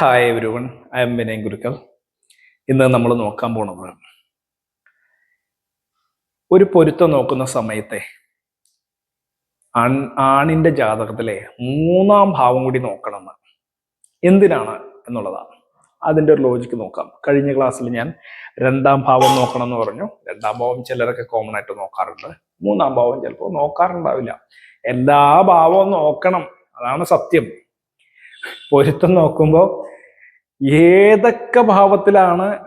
Hi every one I'm Vinayan Gurukkal ഇന്ന് നമ്മൾ നോക്കാൻ പോണത് ഒരു പൊരുത്തം നോക്കുന്ന സമയത്തെ ആൺ ആണിന്റെ ജാതകത്തിലെ മൂന്നാം ഭാവം കൂടി നോക്കണമെന്ന് എന്തിനാണ് എന്നുള്ളതാണ്. അതിന്റെ ഒരു ലോജിക്ക് നോക്കാം. കഴിഞ്ഞ ക്ലാസ്സിൽ ഞാൻ രണ്ടാം ഭാവം നോക്കണം എന്ന് പറഞ്ഞു. രണ്ടാം ഭാവം ചിലരൊക്കെ കോമൺ ആയിട്ട് നോക്കാറുണ്ട്. മൂന്നാം ഭാവം ചിലപ്പോൾ നോക്കാറുണ്ടാവില്ല. എല്ലാ ഭാവവും നോക്കണം. അതാണ് സത്യം. പൊരുത്തം നോക്കുമ്പോൾ ഏതൊക്കെ ഭാവത്തിലാണ്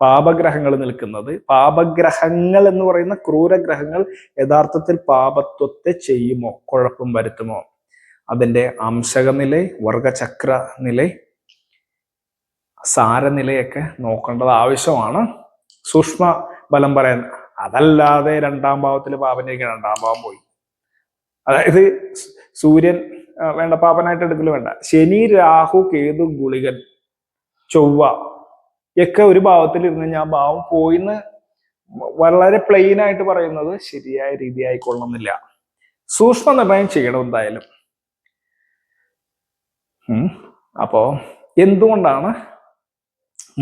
പാപഗ്രഹങ്ങൾ നിൽക്കുന്നത്? പാപഗ്രഹങ്ങൾ എന്ന് പറയുന്ന ക്രൂരഗ്രഹങ്ങൾ യഥാർത്ഥത്തിൽ പാപത്വത്തെ ചെയ്യുമോ? കുഴപ്പം വരുത്തുമോ? അതിന്റെ അംശകനില വർഗചക്ര നില സാരനിലയൊക്കെ നോക്കേണ്ടത് ആവശ്യമാണ്. സൂക്ഷ്മ ബലം പറയാൻ അതല്ലാതെ രണ്ടാം ഭാവത്തിൽ പാപനേക്ക് രണ്ടാം ഭാവം പോയി. അതായത് സൂര്യൻ വേണ്ട പാപനായിട്ട് എടുക്കലും വേണ്ട. ശനി രാഹു കേതു ഗുളികൻ ചൊവ്വ ഒക്കെ ഒരു ഭാവത്തിൽ ഇരുന്ന് ഞാൻ ഭാവം പോയിന്ന് വളരെ പ്ലെയിൻ ആയിട്ട് പറയുന്നത് ശരിയായ രീതി ആയിക്കൊള്ളണമെന്നില്ല സൂക്ഷ്മ നിർണയം ചെയ്യണം എന്തായാലും. അപ്പോ എന്തുകൊണ്ടാണ്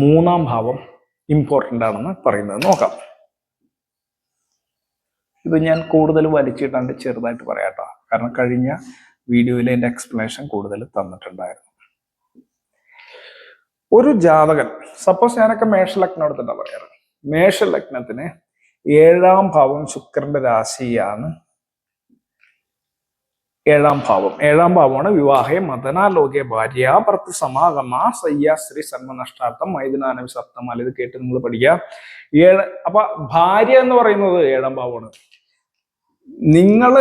മൂന്നാം ഭാവം ഇമ്പോർട്ടന്റ് ആണെന്ന് പറയുന്നത് നോക്കാം. ഇത് ഞാൻ കൂടുതൽ വലിച്ചിട്ടാണ്ട് ചെറുതായിട്ട് പറയാട്ടോ. കാരണം കഴിഞ്ഞ വീഡിയോയിൽ എന്റെ എക്സ്പ്ലനേഷൻ കൂടുതൽ തന്നിട്ടുണ്ടായിരുന്നു. ഒരു ജാതകൻ സപ്പോസ് ഞാനൊക്കെ മേഷലഗ്നം എടുത്തിട്ടാ പറയാറ്. മേഷലഗ്നത്തിന് ഏഴാം ഭാവം ശുക്രന്റെ രാശിയാണ് ഏഴാം ഭാവം. ഏഴാം ഭാവമാണ് വിവാഹേ മതനാലോകെ ഭാര്യ ഭർത്ത് സമാഗമ സയ്യാശ്രീ സന്മനഷ്ടാർത്ഥം മൈദനാനവി സപ്തമാല. ഇത് കേട്ട് നിങ്ങൾ പഠിക്കുക. ഏഴ് അപ്പൊ ഭാര്യ എന്ന് പറയുന്നത് ഏഴാം ഭാവമാണ്. നിങ്ങൾ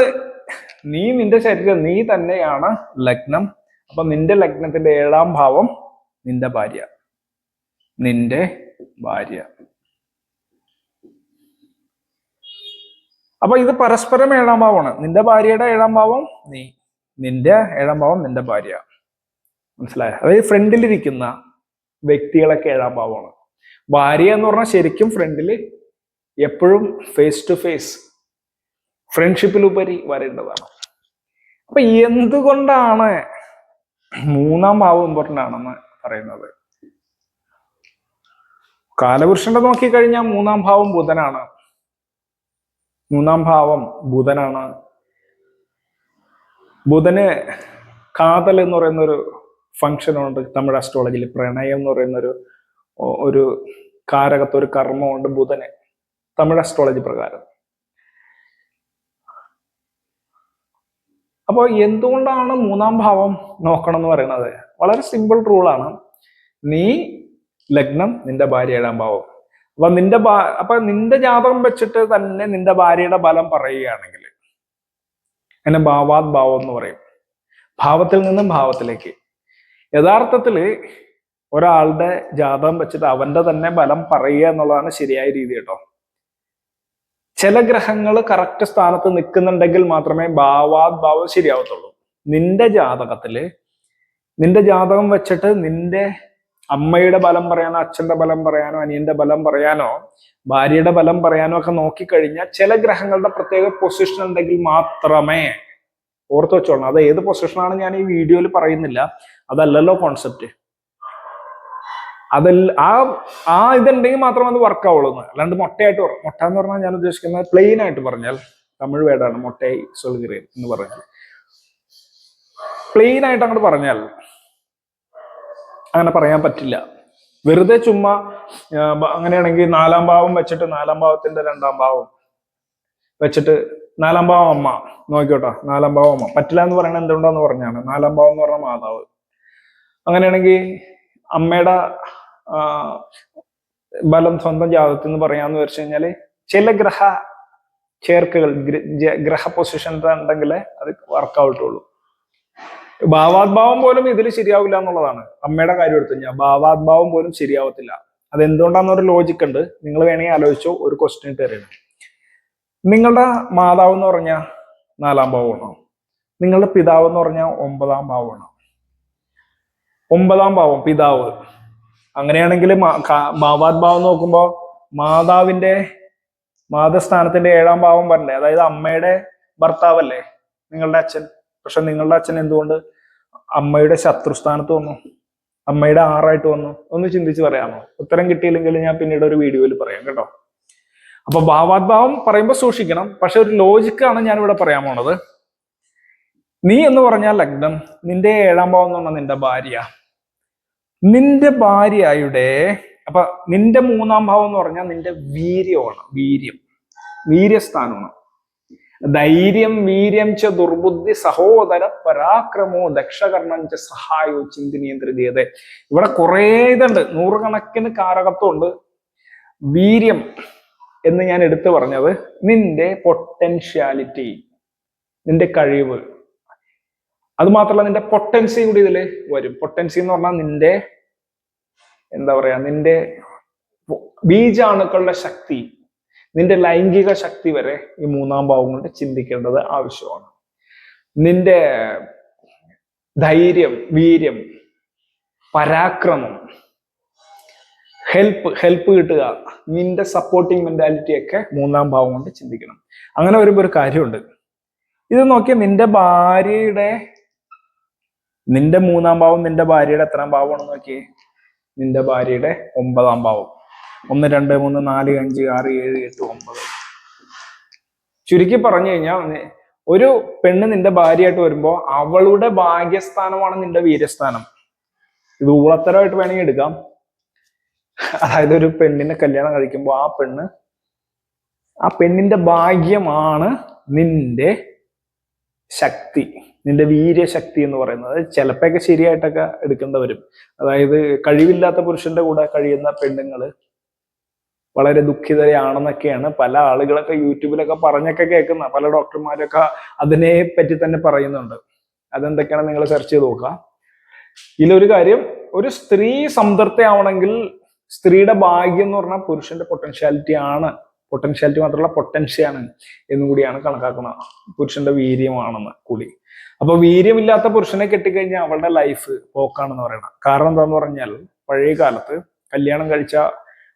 നീ നിന്റെ ശരീരം നീ തന്നെയാണ് ലഗ്നം. അപ്പൊ നിന്റെ ലഗ്നത്തിന്റെ ഏഴാം ഭാവം നിന്റെ ഭാര്യ. നിന്റെ ഭാര്യ. അപ്പൊ ഇത് പരസ്പരം ഏഴാം ഭാവമാണ്. നിന്റെ ഭാര്യയുടെ ഏഴാം ഭാവം നീ നിന്റെ ഏഴാം ഭാവം നിന്റെ ഭാര്യ. മനസ്സിലായ? അതായത് ഫ്രണ്ടിലിരിക്കുന്ന വ്യക്തികളൊക്കെ ഏഴാം ഭാവമാണ്. ഭാര്യ എന്ന് പറഞ്ഞാൽ ശരിക്കും ഫ്രണ്ടിൽ എപ്പോഴും ഫേസ് ടു ഫേസ് ഫ്രണ്ട്ഷിപ്പിലുപരി വരേണ്ടതാണ്. അപ്പൊ എന്തുകൊണ്ടാണ് മൂന്നാം ഭാവം ഇമ്പോർട്ടന്റ് ആണെന്ന് പറയുന്നത്? കാലപുരുഷന്റെ നോക്കിക്കഴിഞ്ഞാൽ മൂന്നാം ഭാവം ബുധനാണ്. മൂന്നാം ഭാവം ബുധനാണ്. ബുധന് കാതൽ എന്ന് പറയുന്ന ഒരു ഫംഗ്ഷൻ ഉണ്ട് തമിഴ് അസ്ട്രോളജിയിൽ പ്രണയം എന്ന് പറയുന്ന ഒരു കാരകത്ത് ഒരു കർമ്മമുണ്ട് ബുധന്. തമിഴ് അസ്ട്രോളജി പ്രകാരം. അപ്പോൾ എന്തുകൊണ്ടാണ് മൂന്നാം ഭാവം നോക്കണം എന്ന് പറയുന്നത്? വളരെ സിമ്പിൾ റൂളാണ് നീ ലഗ്നം നിന്റെ ഭാര്യ ഏഴാം ഭാവം. അപ്പൊ നിന്റെ ഭാ അപ്പൊ നിന്റെ ജാതകം വെച്ചിട്ട് തന്നെ നിന്റെ ഭാര്യയുടെ ബലം പറയുകയാണെങ്കിൽ എന്നെ ഭാവാത് ഭാവം എന്ന് പറയും. ഭാവത്തിൽ നിന്നും ഭാവത്തിലേക്ക്. യഥാർത്ഥത്തിൽ ഒരാളുടെ ജാതകം വെച്ചിട്ട് അവന്റെ തന്നെ ബലം പറയുക എന്നുള്ളതാണ് ശരിയായ രീതി കേട്ടോ. ചില ഗ്രഹങ്ങൾ കറക്റ്റ് സ്ഥാനത്ത് നിൽക്കുന്നുണ്ടെങ്കിൽ മാത്രമേ ഭാവാത് ഭാവം ശരിയാവത്തുള്ളൂ. നിന്റെ ജാതകത്തിൽ നിന്റെ ജാതകം വെച്ചിട്ട് നിന്റെ അമ്മയുടെ ബലം പറയാനോ അച്ഛന്റെ ബലം പറയാനോ അനിയന്റെ ബലം പറയാനോ ഭാര്യയുടെ ബലം പറയാനോ ഒക്കെ നോക്കിക്കഴിഞ്ഞാൽ ചില ഗ്രഹങ്ങളുടെ പ്രത്യേക പൊസിഷൻ ഉണ്ടെങ്കിൽ മാത്രമേ ഓർത്ത് വെച്ചോളണം അത് ഏത് പൊസിഷനാണ് ഞാൻ ഈ വീഡിയോയിൽ പറയുന്നില്ല. അതല്ലല്ലോ കോൺസെപ്റ്റ് അതല്ല ആ ആ ഇതുണ്ടെങ്കിൽ മാത്രം അത് വർക്കാവുള്ളൂ. അല്ലാണ്ട് മുട്ടയായിട്ട് മൊട്ട എന്ന് പറഞ്ഞാൽ ഞാൻ ഉദ്ദേശിക്കുന്നത് പ്ലെയിൻ ആയിട്ട് പറഞ്ഞാൽ തമിഴ് വേടാണ് മുട്ടയായി സൊൽഗിറേൻ എന്ന് പറഞ്ഞാൽ. പ്ലെയിൻ ആയിട്ട് അങ്ങോട്ട് പറഞ്ഞാൽ അങ്ങനെ പറയാൻ പറ്റില്ല. വെറുതെ ചുമ്മാ അങ്ങനെയാണെങ്കിൽ നാലാം ഭാവം വെച്ചിട്ട് നാലാം ഭാവത്തിന്റെ രണ്ടാം ഭാവം വെച്ചിട്ട് നാലാം ഭാവം അമ്മ നോക്കിയോട്ടോ നാലാം ഭാവം അമ്മ. പറ്റില്ല എന്ന് പറയുന്നത് എന്തുകൊണ്ടാന്ന് പറഞ്ഞാണ്? നാലാം ഭാവം എന്ന് പറഞ്ഞ മാതാവ്. അങ്ങനെയാണെങ്കിൽ അമ്മയുടെ ബലം സ്വന്തം ജാതകത്തിൽ നിന്ന് പറയാന്ന് വെച്ച് കഴിഞ്ഞാൽ ചില ഗ്രഹ ചേർക്കകൾ ഗ്രഹ പൊസിഷൻ ഉണ്ടെങ്കിൽ അത് വർക്കൗട്ട് ഉള്ളൂ. ഭാവാത്ഭാവം പോലും ഇതിൽ ശരിയാവില്ല എന്നുള്ളതാണ്. അമ്മയുടെ കാര്യം എടുത്തു കഴിഞ്ഞാൽ ഭാവാത്ഭാവം പോലും ശരിയാവത്തില്ല. അത് എന്തുകൊണ്ടാന്നൊരു ലോജിക്ക് ഉണ്ട്. നിങ്ങൾ വേണമെങ്കിൽ ആലോചിച്ചോ ഒരു ക്വസ്റ്റ്യൻ തരണം. നിങ്ങളുടെ മാതാവ് എന്ന് പറഞ്ഞാൽ നാലാം ഭാവമാണോ? നിങ്ങളുടെ പിതാവ് എന്ന് പറഞ്ഞാൽ ഒമ്പതാം ഭാവമാണ്? ഒമ്പതാം ഭാവം പിതാവ്. അങ്ങനെയാണെങ്കിൽ ഭാവാത്ഭാവം നോക്കുമ്പോൾ മാതാവിന്റെ മാതസ്ഥാനത്തിന്റെ ഏഴാം ഭാവം വരണ്ടേ? അതായത് അമ്മയുടെ ഭർത്താവല്ലേ നിങ്ങളുടെ അച്ഛൻ? പക്ഷെ നിങ്ങളുടെ അച്ഛൻ എന്തുകൊണ്ട് അമ്മയുടെ ശത്രുസ്ഥാനത്ത് വന്നു? അമ്മയുടെ ആറായിട്ട് വന്നു? ഒന്ന് ചിന്തിച്ച് പറയാമോ? ഉത്തരം കിട്ടിയില്ലെങ്കിൽ ഞാൻ പിന്നീട് ഒരു വീഡിയോയിൽ പറയാം കേട്ടോ. അപ്പൊ ഭാവാത്ഭാവം പറയുമ്പോൾ സൂക്ഷിക്കണം. പക്ഷെ ഒരു ലോജിക്കാണ് ഞാൻ ഇവിടെ പറയാൻ പോണത്. നീ എന്ന് പറഞ്ഞാൽ ലഗ്നം നിന്റെ ഏഴാം ഭാവം എന്ന് പറഞ്ഞാൽ നിന്റെ ഭാര്യ. നിന്റെ ഭാര്യയുടെ അപ്പൊ നിന്റെ മൂന്നാം ഭാവം എന്ന് പറഞ്ഞാൽ നിന്റെ വീര്യമാണ് വീര്യം വീര്യസ്ഥാനമാണ്. ധൈര്യം വീര്യം ച ദുർബുദ്ധി സഹോദര പരാക്രമോ ദക്ഷകർണം ച സഹായോ ചിന്തിനിയന്ത്രിതീയത ഇവിടെ കുറേ ഇതുണ്ട് നൂറുകണക്കിന് കാരകത്വമുണ്ട്. വീര്യം എന്ന് ഞാൻ എടുത്തു പറഞ്ഞത് നിന്റെ പൊട്ടൻഷ്യാലിറ്റി നിന്റെ കഴിവ്. അത് മാത്രമല്ല നിന്റെ പൊട്ടൻസി കൂടി ഇതിൽ വരും. പൊട്ടൻസി എന്ന് പറഞ്ഞാൽ നിന്റെ എന്താ പറയാ നിന്റെ ബീജാണുക്കളുടെ ശക്തി. നിന്റെ ലൈംഗിക ശക്തി വരെ ഈ മൂന്നാം ഭാവം കൊണ്ട് ചിന്തിക്കേണ്ടത് ആവശ്യമാണ്. നിന്റെ ധൈര്യം വീര്യം പരാക്രമം ഹെൽപ്പ് ഹെൽപ്പ് കിട്ടുക നിന്റെ സപ്പോർട്ടിങ് മെന്റാലിറ്റി ഒക്കെ മൂന്നാം ഭാവം കൊണ്ട് ചിന്തിക്കണം. അങ്ങനെ വരുമ്പോൾ ഒരു കാര്യമുണ്ട്. ഇത് നോക്കിയാൽ നിന്റെ ഭാര്യയുടെ നിന്റെ മൂന്നാം ഭാവം നിന്റെ ഭാര്യയുടെ എത്രാം ഭാവമാണ് നോക്കിയേ? നിന്റെ ഭാര്യയുടെ ഒമ്പതാം ഭാവം ഒന്ന് രണ്ട് മൂന്ന് നാല് അഞ്ച് ആറ് ഏഴ് എട്ട് ഒമ്പത്. ചുരുക്കി പറഞ്ഞു കഴിഞ്ഞാൽ ഒരു പെണ്ണ് നിന്റെ ഭാര്യയായിട്ട് വരുമ്പോൾ അവളുടെ ഭാഗ്യസ്ഥാനമാണ് നിന്റെ വീര്യസ്ഥാനം. ഇത് ഊളത്തരമായിട്ട് വേണമെങ്കിൽ എടുക്കാം. അതായത് ഒരു പെണ്ണിനെ കല്യാണം കഴിക്കുമ്പോൾ ആ പെണ്ണ് ആ പെണ്ണിന്റെ ഭാഗ്യമാണ് നിന്റെ ശക്തി നിന്റെ വീര്യശക്തി എന്ന് പറയുന്നത്. ചിലപ്പോഴൊക്കെ ശരിയായിട്ടൊക്കെ എടുക്കേണ്ടവരും അതായത് കഴിവില്ലാത്ത പുരുഷന്റെ കൂടെ കഴിയുന്ന പെണ്ണുങ്ങൾ വളരെ ദുഃഖിതരാണെന്നൊക്കെയാണ് പല ആളുകളൊക്കെ യൂട്യൂബിലൊക്കെ പറഞ്ഞൊക്കെ കേൾക്കുന്ന പല ഡോക്ടർമാരൊക്കെ അതിനെ പറ്റി തന്നെ പറയുന്നുണ്ട്. അതെന്തൊക്കെയാണ് നിങ്ങൾ സെർച്ച് ചെയ്ത് നോക്കുക. ഇതിലൊരു കാര്യം ഒരു സ്ത്രീ സംതൃപ്തി ആവണമെങ്കിൽ സ്ത്രീയുടെ ഭാഗ്യം എന്ന് പറഞ്ഞാൽ പുരുഷന്റെ പൊട്ടൻഷ്യാലിറ്റി ആണ്. പൊട്ടൻഷ്യാലിറ്റി മാത്രമല്ല പൊട്ടൻഷ്യാണ് എന്നും കൂടിയാണ് കണക്കാക്കുന്നത് പുരുഷന്റെ വീര്യമാണെന്ന് കൂടി. അപ്പൊ വീര്യമില്ലാത്ത പുരുഷനെ കെട്ടിക്കഴിഞ്ഞാൽ അവളുടെ ലൈഫ് പോക്കാണെന്ന് പറയണം. കാരണം എന്താന്ന് പറഞ്ഞാൽ പഴയ കാലത്ത് കല്യാണം കഴിച്ച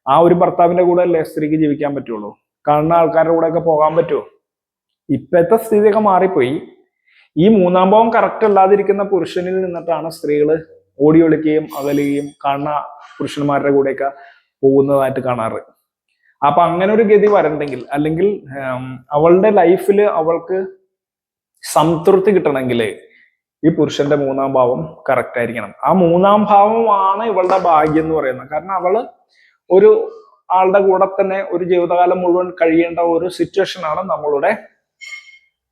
ആ ഒരു ഭർത്താവിന്റെ കൂടെ അല്ലേ സ്ത്രീക്ക് ജീവിക്കാൻ പറ്റുള്ളൂ? കാണുന്ന ആൾക്കാരുടെ കൂടെ ഒക്കെ പോകാൻ പറ്റുമോ? ഇപ്പോഴത്തെ സ്ഥിതിയൊക്കെ മാറിപ്പോയി. ഈ മൂന്നാം ഭാവം കറക്റ്റ് അല്ലാതിരിക്കുന്ന പുരുഷനിൽ നിന്നിട്ടാണ് സ്ത്രീകൾ ഓടി ഒളിക്കുകയും അകലുകയും കാണുന്ന പുരുഷന്മാരുടെ കൂടെയൊക്കെ പോകുന്നതായിട്ട് കാണാറ്. അപ്പൊ അങ്ങനെ ഒരു ഗതി വരണ്ടെങ്കിൽ അല്ലെങ്കിൽ അവളുടെ ലൈഫിൽ അവൾക്ക് സംതൃപ്തി കിട്ടണമെങ്കിൽ ഈ പുരുഷന്റെ മൂന്നാം ഭാവം കറക്റ്റ് ആയിരിക്കണം. ആ മൂന്നാം ഭാവമാണ് ഇവളുടെ ഭാഗ്യം എന്ന് പറയുന്നത്. കാരണം അവൾ ഒരു ആളുടെ കൂടെ തന്നെ ഒരു ജീവിതകാലം മുഴുവൻ കഴിയേണ്ട ഒരു സിറ്റുവേഷൻ ആണ് നമ്മളുടെ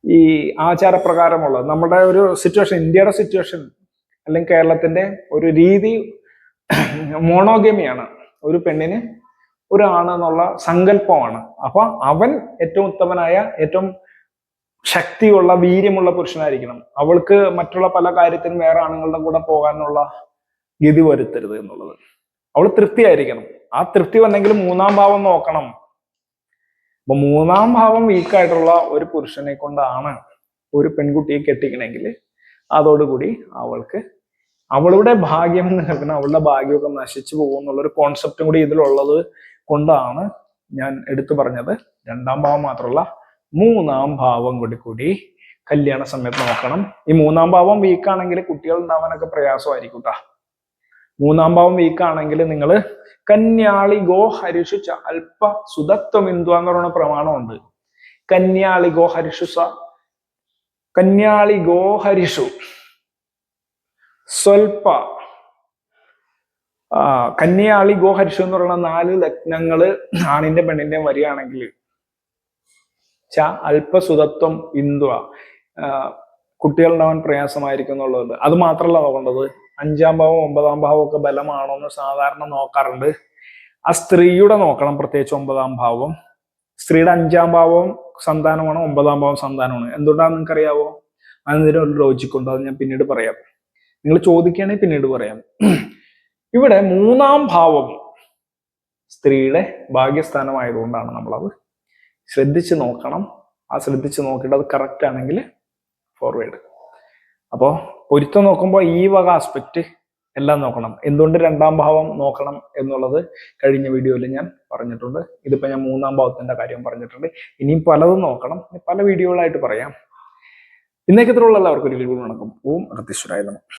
ഈ ആചാരപ്രകാരമുള്ളത്. നമ്മുടെ ഒരു സിറ്റുവേഷൻ ഇന്ത്യയുടെ സിറ്റുവേഷൻ അല്ലെങ്കിൽ കേരളത്തിന്റെ ഒരു രീതി മോണോഗമിയാണ് ഒരു പെണ്ണിന് ഒരു ആണ് എന്നുള്ള സങ്കല്പമാണ്. അപ്പൊ അവൻ ഏറ്റവും ഉത്തമനായ ഏറ്റവും ശക്തിയുള്ള വീര്യമുള്ള പുരുഷനായിരിക്കണം. അവൾക്ക് മറ്റുള്ള പല കാര്യത്തിനും വേറെ ആണുങ്ങളുടെ കൂടെ പോകാനുള്ള ഗതി വരുത്തരുത് എന്നുള്ളത്. അവൾ തൃപ്തിയായിരിക്കണം. ആ തൃപ്തി വന്നെങ്കിൽ മൂന്നാം ഭാവം നോക്കണം. അപ്പൊ മൂന്നാം ഭാവം വീക്കായിട്ടുള്ള ഒരു പുരുഷനെ കൊണ്ടാണ് ഒരു പെൺകുട്ടിയെ കെട്ടിക്കണമെങ്കിൽ അതോടുകൂടി അവൾക്ക് അവളുടെ ഭാഗ്യം എന്ന് കേൾക്കുന്ന അവളുടെ ഭാഗ്യമൊക്കെ നശിച്ചു പോകും എന്നുള്ളൊരു കോൺസെപ്റ്റും കൂടി ഇതിലുള്ളത്. കൊണ്ടാണ് ഞാൻ എടുത്തു പറഞ്ഞത്. രണ്ടാം ഭാവം മാത്രമല്ല മൂന്നാം ഭാവം കൂടി കൂടി കല്യാണ സമയത്ത് നോക്കണം. ഈ മൂന്നാം ഭാവം വീക്കാണെങ്കിൽ കുട്ടികൾ ഉണ്ടാവാനൊക്കെ പ്രയാസമായിരിക്കും ട്ടാ. മൂന്നാം ഭാവം വീക്കാണെങ്കിൽ നിങ്ങൾ കന്യാളി ഗോ ഹരിഷു ച അല്പ സുതത്വം ഇന്ദു എന്ന് പറയുന്ന പ്രമാണമുണ്ട്. കന്യാളി ഗോ ഹരിഷു സ കന്യാളി ഗോ ഹരിഷു. സ്വൽപ്പ ആ കന്യാളി ഗോഹരിഷം എന്ന് പറയുന്ന നാല് ലഗ്നങ്ങൾ ആണിന്റെ പെണ്ണിന്റെയും വരികയാണെങ്കിൽ ച അല്പസുതത്വം ഇന്ദുവ. കുട്ടികളുണ്ടാവാൻ പ്രയാസമായിരിക്കും എന്നുള്ളത്. അത് മാത്രമല്ല നോക്കേണ്ടത്. അഞ്ചാം ഭാവം ഒമ്പതാം ഭാവം ഒക്കെ ബലമാണോ എന്ന് സാധാരണ നോക്കാറുണ്ട്. ആ സ്ത്രീയുടെ നോക്കണം പ്രത്യേകിച്ച് ഒമ്പതാം ഭാവം. സ്ത്രീയുടെ അഞ്ചാം ഭാവം സന്താനമാണ് ഒമ്പതാം ഭാവം സന്താനമാണ്. എന്തുകൊണ്ടാണെന്ന് നിങ്ങൾക്ക് അറിയാവോ അതിന് ഒരു ലോജിക് ഉണ്ട്. അത് ഞാൻ പിന്നീട് പറയാം. നിങ്ങൾ ചോദിക്കുകയാണെങ്കിൽ പിന്നീട് പറയാം. ഇവിടെ മൂന്നാം ഭാവം സ്ത്രീയുടെ ഭാഗ്യസ്ഥാനമായതുകൊണ്ടാണ് നമ്മളത് ശ്രദ്ധിച്ച് നോക്കണം. ആ ശ്രദ്ധിച്ച് നോക്കിയിട്ട് അത് കറക്റ്റ് ആണെങ്കിൽ ഫോർവേഡ് അപ്പോൾ പൊരുത്തം നോക്കുമ്പോൾ ഈ വക ആസ്പെക്റ്റ് എല്ലാം നോക്കണം. എന്തുകൊണ്ട് രണ്ടാം ഭാവം നോക്കണം എന്നുള്ളത് കഴിഞ്ഞ വീഡിയോയിൽ ഞാൻ പറഞ്ഞിട്ടുണ്ട്. ഇതിപ്പോൾ ഞാൻ മൂന്നാം ഭാവത്തിന്റെ കാര്യം പറഞ്ഞിട്ടുണ്ട്. ഇനിയും പലതും നോക്കണം. പല വീഡിയോകളായിട്ട് പറയാം. ഇന്നേക്കത്തിലുള്ള എല്ലാവർക്കും ഒരു വീഡിയോ നടക്കും ഓം അഗത്തീശ്വരായ നമഃ.